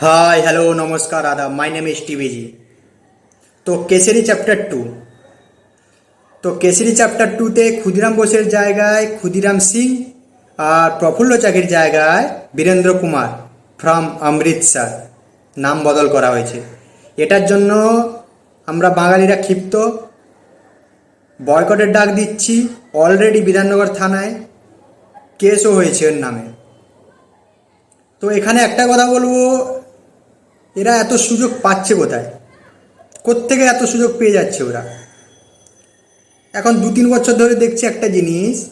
Hi hello নমস্কার আদাব my name is টিভিজি তো কেসরি চ্যাপ্টার টু তো কেসরি চ্যাপ্টার টুতে ক্ষুদিরাম বোসের জায়গায় ক্ষুদিরাম সিং আর প্রফুল্ল চাকির জায়গায় বীরেন্দ্র কুমার ফ্রম অমৃতসর নাম বদল করা হয়েছে এটার জন্য আমরা বাঙালিরা ক্ষিপ্ত বয়কটের ডাক দিচ্ছি। অলরেডি বিধাননগর থানায় কেসও হয়েছে ওর নামে। তো এখানে একটা কথা বলব। এরা এত সুযোগ পাচ্ছে কোথায়? কোত্থেকে এত সুযোগ পেয়ে যাচ্ছে ওরা? এখন দু তিন বছর ধরে দেখছি একটা জিনিস,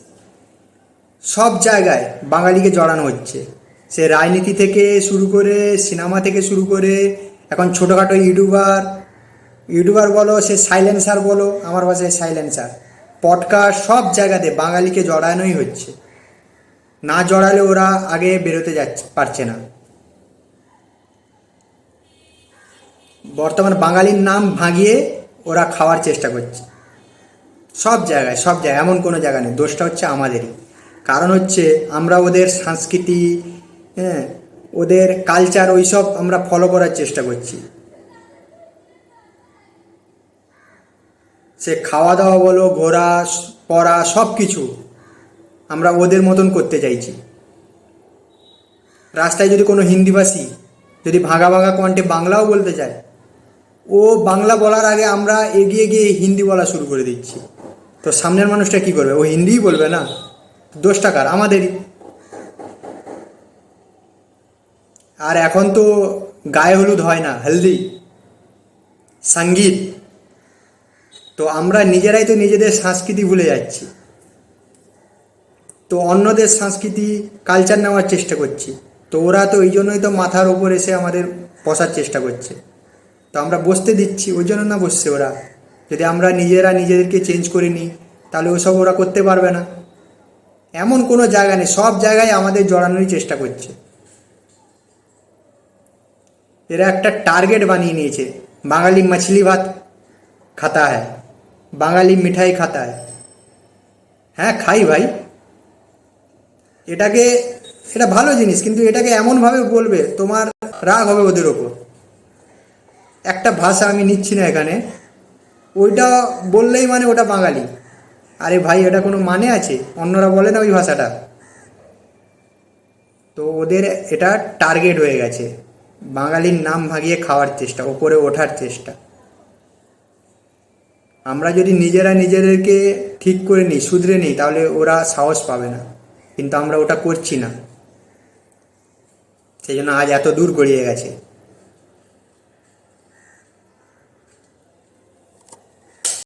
সব জায়গায় বাঙালিকে জড়ানো হচ্ছে। সে রাজনীতি থেকে শুরু করে সিনেমা থেকে শুরু করে, এখন ছোটোখাটো ইউটিউবার ইউটিউবার বলো, সে সাইলেন্সার বলো, আমার ভাষায় সাইলেন্সার। পডকাস্ট সব জায়গাতে বাঙালিকে জড়ানোই হচ্ছে। না জড়ালে ওরা আগে বেরোতে যাচ্ছে, পারছে না। বর্তমান বাঙালির নাম ভাঙিয়ে ওরা খাওয়ার চেষ্টা করছে। সব জায়গায় সব জায়গায়, এমন কোনো জায়গা নেই। দোষটা হচ্ছে আমাদেরই। কারণ হচ্ছে আমরা ওদের সংস্কৃতি হ্যাঁ ওদের কালচার ওইসব আমরা ফলো করার চেষ্টা করছি। সে খাওয়া দাওয়া বলো, ঘোরা, পড়া সব কিছু আমরা ওদের মতন করতে চাইছি। রাস্তায় যদি কোনো হিন্দিভাষী যদি ভাঙা ভাঙা কণ্ঠে বাংলাও বলতে চায় ও বাংলা বলার আগে আমরা এগিয়ে গিয়ে হিন্দি বলা শুরু করে দিচ্ছি। তো সামনের মানুষটা কি করবে? ও হিন্দিই বলবে না? দোষটা কার? আমাদেরই। আর এখন তো গায়ে হলুদ হয় না, হেলদি। সংগীত। তো আমরা নিজেরাই তো নিজেদের সংস্কৃতি ভুলে যাচ্ছি। তো অন্যদের সংস্কৃতি কালচার নেওয়ার চেষ্টা করছি। তো ওরা তো এই জন্যই তো মাথার ওপর এসে আমাদের বসার চেষ্টা করছে। তো আমরা বসতে দিচ্ছি, ওই জন্য না বসছে ওরা। যদি আমরা নিজেরা নিজেদেরকে চেঞ্জ করে নিই, তাহলে ওসব ওরা করতে পারবে না। এমন কোনো জায়গা নেই, সব জায়গায় আমাদের জড়ানোরই চেষ্টা করছে। এরা একটা টার্গেট বানিয়ে নিয়েছে, বাঙালি মাছলি ভাত খাতা হ্যায় বাঙালি মিঠাই খাতা হ্যায় হ্যাঁ খাই ভাই। এটাকে, এটা ভালো জিনিস, কিন্তু এটাকে এমনভাবে বলবে, তোমার রাগ হবে ওদের ওপর। একটা ভাষা আমি নিচ্ছি না এখানে। ওইটা বললেই মানে ওটা বাঙালি। আরে ভাই, এটা কোনো মানে আছে? অন্যরা বলে না ওই ভাষাটা। তো ওদের এটা টার্গেট হয়ে গেছে। বাঙালির নাম ভাগিয়ে খাওয়ার চেষ্টা, ওপরে ওঠার চেষ্টা। আমরা যদি নিজেরা নিজেদেরকে ঠিক করে নিই, শুধরে নিই, তাহলে ওরা সাহস পাবে না। কিন্তু আমরা ওটা করছি না। সেই জন্য আজ এত দূর গড়িয়ে গেছে।